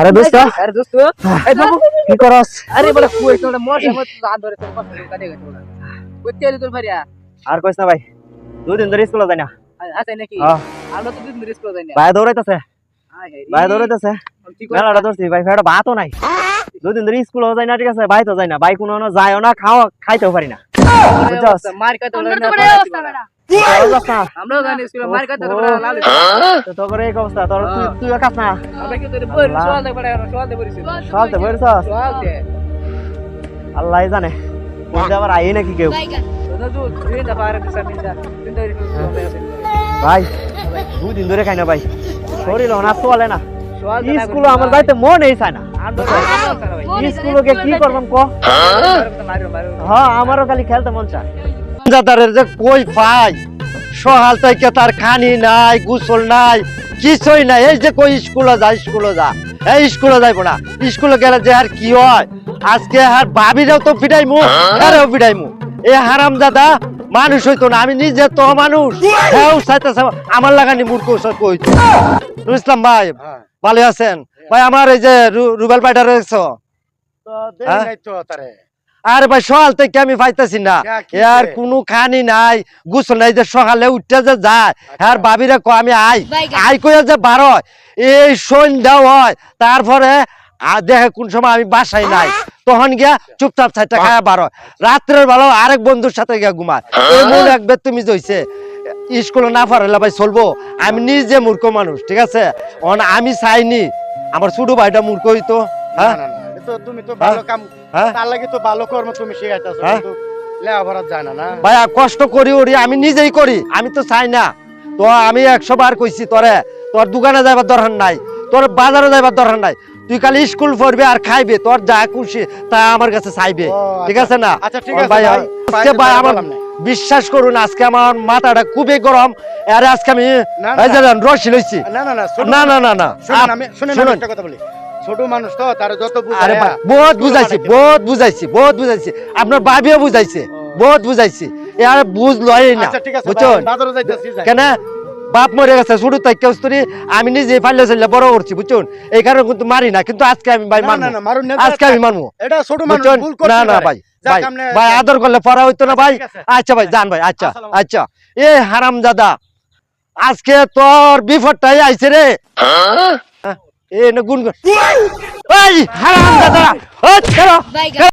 আরে দোস্ত। আরে দোস্ত। এই বাবু। কি করস? আরে বলে কুয়ে তোর মোর সময় তো ধরে তোর কষ্ট কাটে গেছে বলে। কইতে আলি তোর ভারিয়া আর কইস না ভাই দুই দিন ধরে স্কুলে যাই না। আছে নাকি? হ্যাঁ। আমরা তো দিন রিস্ক করে না। ভাই দৌড়াইতেছে। ভাই দৌড়াইতেছে। মেলাটা ধরছি ভাই ফেটা ভাতও নাই। দুই দিন ধরে স্কুলেও যাই না ঠিক আছে? ভাই তো যাই না। ভাই কোনো যায়ও না খাও খাইতেও পারি না। বুঝছস? মার খাইতে তো আমরাও জানি স্কুলে মার হলো ওহ। লাল তো তোর করে এই অবস্থা তোর তুই তুইও খাস না আমরা কি তোর বই আল্লাহ। সওয়াল দে বড় সওয়াল দে বলছস সওয়াল দে আল্লাহ জানে আবার আই নাকি কেউ তো তো তুই ভাই দুই দিন ধরে খাই না ভাই শরীর না চলে না স্কুলে আমার যাইতে মন এই চায় না স্কুলকে কি করবাম ক মারো মারো হ্যাঁ আমারও খালি খেলতে মন চায় যাদারের যে কই পাই সহাল থেকে তার খানি নাই গোসল নাই কিছুই নাই। এই যে কই স্কুলে যা স্কুলে যা। এই স্কুলে যাইবো না। স্কুলে গেলে যে আর কি হয়? আজকে আর ভাবিরাও তো ফিরাইমু ফিরাইমু। এই হারাম দাদা মানুষ হইতো না। আমি নিজে তো মানুষ। হ্যাঁ চাইতেছে আমার লাগানি মূর্খ সব কই ইসলাম ভাই? ভালো আছেন? ভাই আমার এই যে রুবেল রয়েছ। হ্যাঁ? আরে ভাই সকাল থেকে আমি পাইতেছি না। আর? কোনো খানি নাই গোসল নাই যে সকালে উঠতে যে যায়। আর ভাবিরে কো আমি আই। আই কইয়া যে বার এই সন্ধ্যা হয় তারপরে আর দেখে কোন সময় আমি বাসায় নাই। তখন গিয়া চুপচাপ চারটা খায়া বার রাত্রের বেলা আরেক বন্ধুর সাথে গিয়া ঘুমায়। এমন একবার তুমি জইছে স্কুলে না পারলে ভাই চলবো। আমি নিজে মূর্খ মানুষ ঠিক আছে? অন আমি চাইনি আমার ছোট ভাইটা মূর্খ হইতো হ্যাঁ? তো তুমি তো ভালো কাম হ্যাঁ? তার লাগে তো ভালো কর্ম তুমি শিখাইতেছো হ্যাঁ? কিন্তু লেখাপড়া জানা না ভাই কষ্ট করি ওরি আমি নিজেই করি আমি তো চাই না তো আমি একশো বার কইছি তোরে তোর দোকানে যাইবার দরকার নাই তোর বাজারে যাইবার দরকার নাই তুই খালি স্কুল পড়বি আর খাইবে তোর যা খুশি তা আমার কাছে চাইবে ঠিক আচ্ছা। আছে না আচ্ছা ঠিক আছে ভাই, ভাই, আজকে ভাই বাইরে আমার বললাম না। বিশ্বাস করুন আজকে আমার মাথাটা খুবই গরম আরে আজকে আমি রশি লইছি না না না না না না শুনুন আমি শুনুন। একটা কথা বলি ছোট মানুষ তো তার যত আরে বহুত বুঝাইছি বহুত বুঝাইছি বহুত বুঝাইছি। আপনার ভাবিও বুঝাইছে বহুত বুঝাইছি। আর বুঝ লয় না আচ্ছা যাই। কেন? বাপ মরে গেছে শুরু তাই কেউ আমি নিজে ফাইলে চাইলে বড় করছি বুঝছেন? এই কারণে কিন্তু মারি না কিন্তু আজকে আমি ভাই না, মানবো না, না, মারুন না, আজকে আমি মানবো এটা ছোট মানুষ না না ভাই। ভাই ভাই আদর করলে পড়া হইতো না ভাই। আচ্ছা ভাই জান ভাই আচ্ছা আচ্ছা। এ হারাম দাদা আজকে তোর বিপদটাই আইছে রে। হ্যাঁ, এ না গুনগুন। ওই হারাম দাদা ও, ছাড়ো। বাইগান